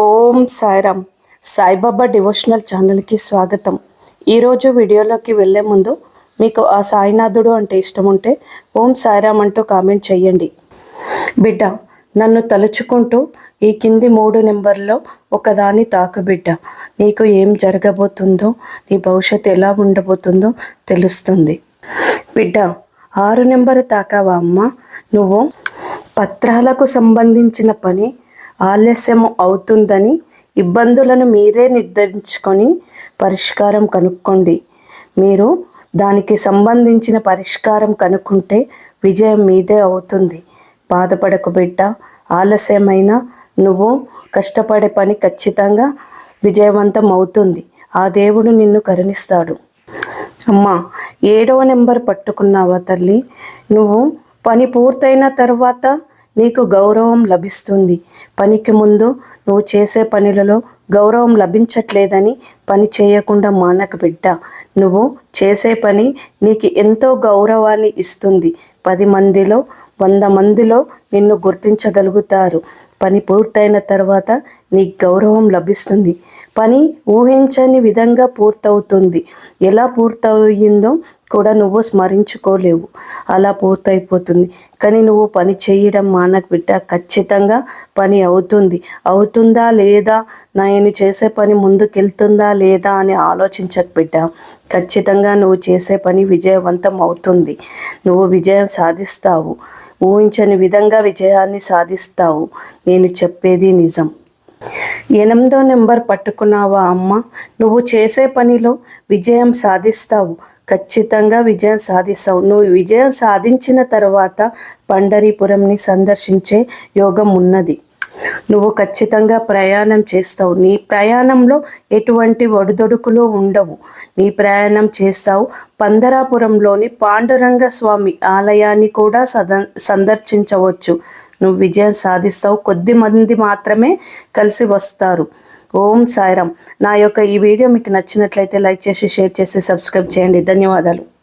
ఓం Sairam. Saibaba devotional ఛానల్కి స్వాగతం. ఈరోజు వీడియోలోకి వెళ్ళే ముందు మీకు ఆ సాయినాథుడు అంటే ఇష్టం ఉంటే ఓం సాయిరామ్ అంటూ కామెంట్ చేయండి. బిడ్డ నన్ను తలుచుకుంటూ ఈ కింది మూడు నెంబర్లో ఒకదాని తాకు బిడ్డ. నీకు ఏం జరగబోతుందో నీ భవిష్యత్తు ఎలా ఉండబోతుందో తెలుస్తుంది. బిడ్డ ఆరు నెంబర్ తాకావా అమ్మ? నువ్వు పత్రాలకు సంబంధించిన పని ఆలస్యం అవుతుందని ఇబ్బందులను మీరే నిర్ధారించుకొని పరిష్కారం కనుక్కోండి. మీరు దానికి సంబంధించిన పరిష్కారం కనుక్కుంటే విజయం మీదే అవుతుంది. బాధపడకు బిడ్డ ఆలస్యమైన నువ్వు కష్టపడే పని ఖచ్చితంగా విజయవంతం అవుతుంది. ఆ దేవుడు నిన్ను కరుణిస్తాడు. అమ్మా ఏడవ నెంబర్ పట్టుకున్నావా తల్లి? నువ్వు పని పూర్తయిన తర్వాత నీకు గౌరవం లభిస్తుంది. పనికి ముందు నువ్వు చేసే పనులలో గౌరవం లభించట్లేదని పని చేయకుండా మానక బిడ్డ నువ్వు చేసే పని నీకు ఎంతో గౌరవాన్ని ఇస్తుంది. పది మందిలో వంద మందిలో నిన్ను గుర్తించగలుగుతారు. పని పూర్తయిన తర్వాత నీకు గౌరవం లభిస్తుంది. పని ఊహించని విధంగా పూర్తవుతుంది. ఎలా పూర్తయిందో కూడా నువ్వు స్మరించుకోలేవు. అలా పూర్తయిపోతుంది. కానీ నువ్వు పని చేయడం మానకు బిడ్డ ఖచ్చితంగా పని అవుతుంది. అవుతుందా లేదా? నేను చేసే పని ముందుకెళ్తుందా లేదా అని ఆలోచించక బిడ్డ ఖచ్చితంగా నువ్వు చేసే పని విజయవంతం అవుతుంది. నువ్వు విజయం సాధిస్తావు. ఊహించని విధంగా విజయాన్ని సాధిస్తావు. నేను చెప్పేది నిజం. ఎనిమిదో నెంబర్ పట్టుకున్నావా అమ్మ? నువ్వు చేసే పనిలో విజయం సాధిస్తావు. ఖచ్చితంగా విజయం సాధిస్తావు. నువ్వు విజయం సాధించిన తర్వాత పండరీపురంని సందర్శించే యోగం ఉన్నది. నువ్వు ఖచ్చితంగా ప్రయాణం చేస్తావు. నీ ప్రయాణంలో ఎటువంటి ఒడిదొడుకులు ఉండవు. నీ ప్రయాణం చేస్తావు. పందరాపురంలోని పాండురంగ స్వామి ఆలయాన్ని కూడా సద సందర్శించవచ్చు. నువ్వు విజయం సాధిస్తావు. కొద్ది మంది మాత్రమే కలిసి వస్తారు. ఓం సాయిరామ్. నా యొక్క ఈ వీడియో మీకు నచ్చినట్లయితే లైక్ చేసి షేర్ చేసి సబ్స్క్రైబ్ చేయండి. ధన్యవాదాలు.